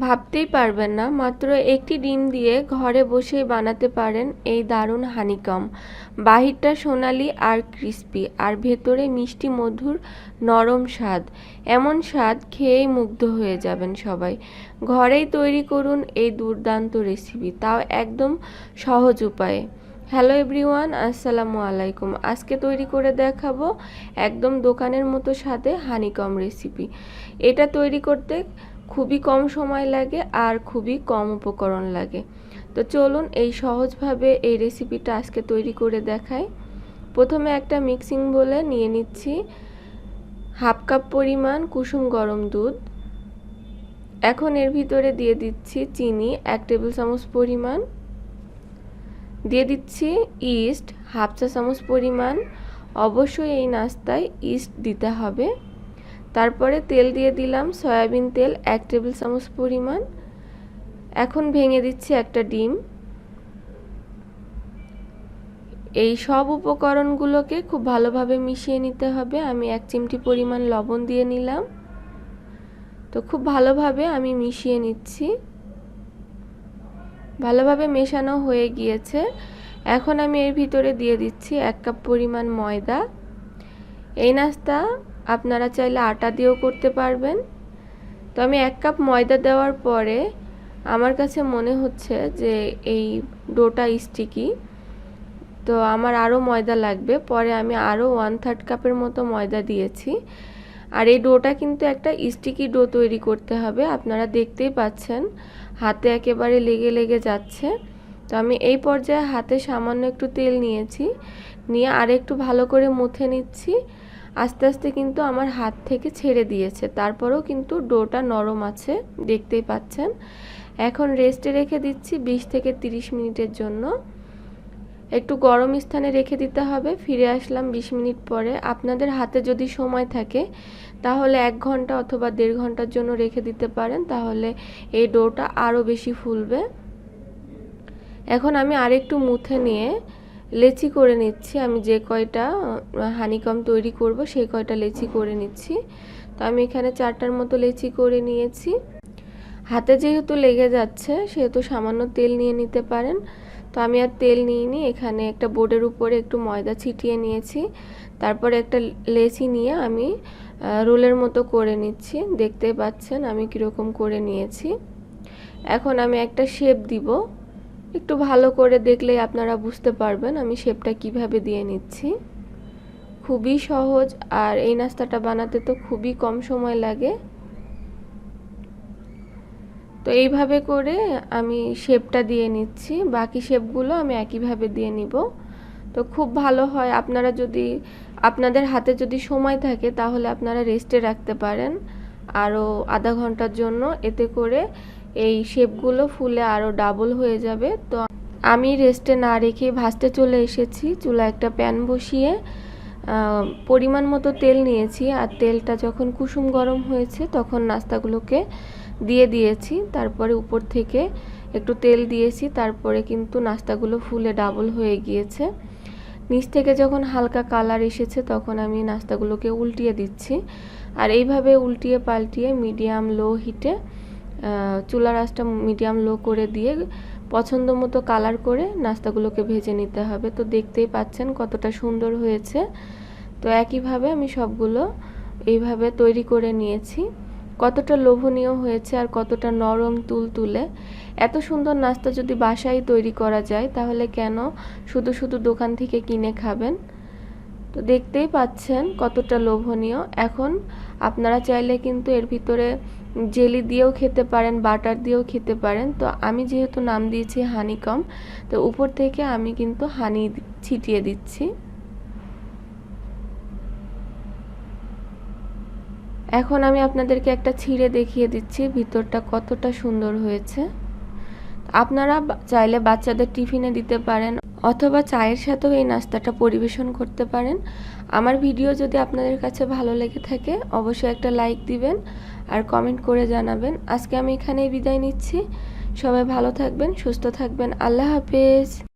ভাবতেই পারবেন না, মাত্র একটি ডিম দিয়ে ঘরে বসেই বানাতে পারেন এই দারুণ হানিকম। বাহিরটা সোনালি আর ক্রিস্পি, আর ভেতরে মিষ্টি মধুর নরম স্বাদ। এমন স্বাদ খেয়েই মুগ্ধ হয়ে যাবেন সবাই। ঘরেই তৈরি করুন এই দুর্দান্ত রেসিপি তাও একদম সহজ উপায়ে। হ্যালো এভরিওয়ান, আসসালামু আলাইকুম। আজকে তৈরি করে দেখাবো একদম দোকানের মতো স্বাদে হানিকম রেসিপি এটা তৈরি করতে খুবই কম সময় লাগে আর খুবই কম উপকরণ লাগে। তো চলুন এই সহজভাবে এই রেসিপিটা আজকে তৈরি করে দেখাই। প্রথমে একটা মিক্সিং বলে নিয়ে নিচ্ছি। হাফ কাপ পরিমাণ কুসুম গরম দুধ। এখন এর ভিতরে দিয়ে দিচ্ছি চিনি এক টেবিল চামচ পরিমাণ। দিয়ে দিচ্ছি ইস্ট হাফ চা চামচ পরিমাণ। অবশ্যই এই নাস্তায় ইস্ট দিতে হবে। তারপরে তেল দিয়ে দিলাম সয়াবিন তেল, এক টেবিল চামচ পরিমাণ। এখন ভেঙে দিচ্ছি একটা ডিম। এই সব উপকরণগুলোকে খুব ভালোভাবে মিশিয়ে নিতে হবে। আমি এক চিমটি পরিমাণ লবণ দিয়ে নিলাম। তো খুব ভালোভাবে আমি মিশিয়ে নিচ্ছি। ভালোভাবে মেশানো হয়ে গিয়েছে। এখন আমি এর ভিতরে দিয়ে দিচ্ছি এক কাপ পরিমাণ ময়দা। এই নাস্তা আপনারা চাইলে আটা দিয়েও করতে পারবেন। তো আমি এক কাপ ময়দা দেওয়ার পরে আমার কাছে মনে হচ্ছে যে এই ডোটা স্টিকি তো আমার আরও ময়দা লাগবে। পরে আমি আরও ওয়ান থার্ড কাপের মতো ময়দা দিয়েছি। আর এই ডোটা কিন্তু একটা স্টিকি ডো তৈরি করতে হবে। আপনারা দেখতেই পাচ্ছেন, হাতে একেবারে লেগে লেগে যাচ্ছে। তো আমি এই পর্যায়ে হাতে সামান্য একটু তেল নিয়েছি। নিয়ে আর একটু ভালো করে মুথে নিচ্ছি। আস্তে আস্তে কিন্তু আমার হাত থেকে ছেড়ে দিয়েছে। তারপরেও কিন্তু ডোটা নরম আছে, দেখতেই পাচ্ছেন। এখন রেস্টে রেখে দিচ্ছি 20 থেকে 30 মিনিটের জন্য। একটু গরম স্থানে রেখে দিতে হবে, ফিরে আসলাম 20 মিনিট পরে। আপনাদের হাতে যদি সময় থাকে, তাহলে এক ঘণ্টা অথবা দেড় ঘণ্টার জন্য রেখে দিতে পারেন, তাহলে এই ডোটা আরও বেশি ফুলবে। এখন আমি আরেকটু মুথে নিয়ে লেচি করে নিচ্ছি। আমি যে কয়টা হানিকম তৈরি করব সেই কয়টা লেচি করে নিচ্ছি। তো আমি এখানে চারটার মতো লেচি করে নিয়েছি। হাতে যেহেতু লেগে যাচ্ছে, সেহেতু সামান্য তেল নিয়ে নিতে পারেন। তো আমি আর তেল নিইনি, এখানে একটা বোর্ডের উপরে একটু ময়দা ছিটিয়ে নিয়েছি। তারপরে একটা লেচি নিয়ে আমি রোলের মতো করে নিচ্ছি। দেখতে পাচ্ছেন আমি কীরকম করে নিয়েছি। এখন আমি একটা শেপ দিব। একটু ভালো করে দেখলেই আপনারা বুঝতে পারবেন আমি শেপটা কীভাবে দিয়ে নিচ্ছি। খুবই সহজ আর এই নাস্তাটা বানাতে তো খুবই কম সময় লাগে। তো এইভাবে করে আমি শেপটা দিয়ে নিচ্ছি, বাকি শেপগুলো আমি একইভাবে দিয়ে নিব। তো খুব ভালো হয় আপনারা যদি, আপনাদের হাতে যদি সময় থাকে তাহলে আপনারা রেস্টে রাখতে পারেন। আরও আধা ঘণ্টার জন্য এতে করে এই শেপগুলো ফুলে আরও ডাবল হয়ে যাবে। তো আমি রেস্টে না রেখে ভাজতে চলে এসেছি। চুলা একটা প্যান বসিয়ে পরিমাণ মতো তেল নিয়েছি। আর তেলটা যখন কুসুম গরম হয়েছে, তখন নাস্তাগুলোকে দিয়ে দিয়েছি। তারপরে উপর থেকে একটু তেল দিয়েছি। তারপরে কিন্তু নাস্তাগুলো ফুলে ডাবল হয়ে গিয়েছে। নিচ থেকে যখন হালকা কালার এসেছে, তখন আমি নাস্তাগুলোকে উল্টিয়ে দিচ্ছি। আর এইভাবে উল্টিয়ে পাল্টিয়ে মিডিয়াম লো হিটে চুলার আঁচটা মিডিয়াম লো করে দিয়ে পছন্দ মতো কালার করে নাস্তাগুলোকে ভেজে নিতে হবে। তো দেখতেই পাচ্ছেন কতটা সুন্দর হয়েছে। তো একইভাবে আমি সবগুলো এইভাবে তৈরি করে নিয়েছি। কতটা লোভনীয় হয়েছে আর কতটা নরম তুল তুলে। এত সুন্দর নাস্তা যদি বাসায় তৈরি করা যায়, তাহলে কেন শুধু শুধু দোকান থেকে কিনে খাবেন? তো দেখতেই পাচ্ছেন কতটা লোভনীয়। এখন আপনারা চাইলে কিন্তু এর ভিতরে জেলি দিয়েও খেতে পারেন, বাটার দিয়েও খেতে পারেন। তো আমি যেহেতু নাম দিয়েছি হানিকম, তো উপর থেকে আমি কিন্তু হানি ছিটিয়ে দিচ্ছি। এখন আমি আপনাদেরকে একটা ছিঁড়ে দেখিয়ে দিচ্ছি ভিতরটা কতটা সুন্দর হয়েছে। আপনারা চাইলে বাচ্চাদের টিফিনে দিতে পারেন। অথবা চায়ের সাথেও এই নাস্তাটা পরিবেশন করতে পারেন। আমার ভিডিও যদি আপনাদের কাছে ভালো লেগে থাকে, অবশ্যই একটা লাইক দিবেন আর কমেন্ট করে জানাবেন। আজকে আমি এখানেই বিদায় নিচ্ছি। সবাই ভালো থাকবেন, সুস্থ থাকবেন। আল্লাহ হাফেজ।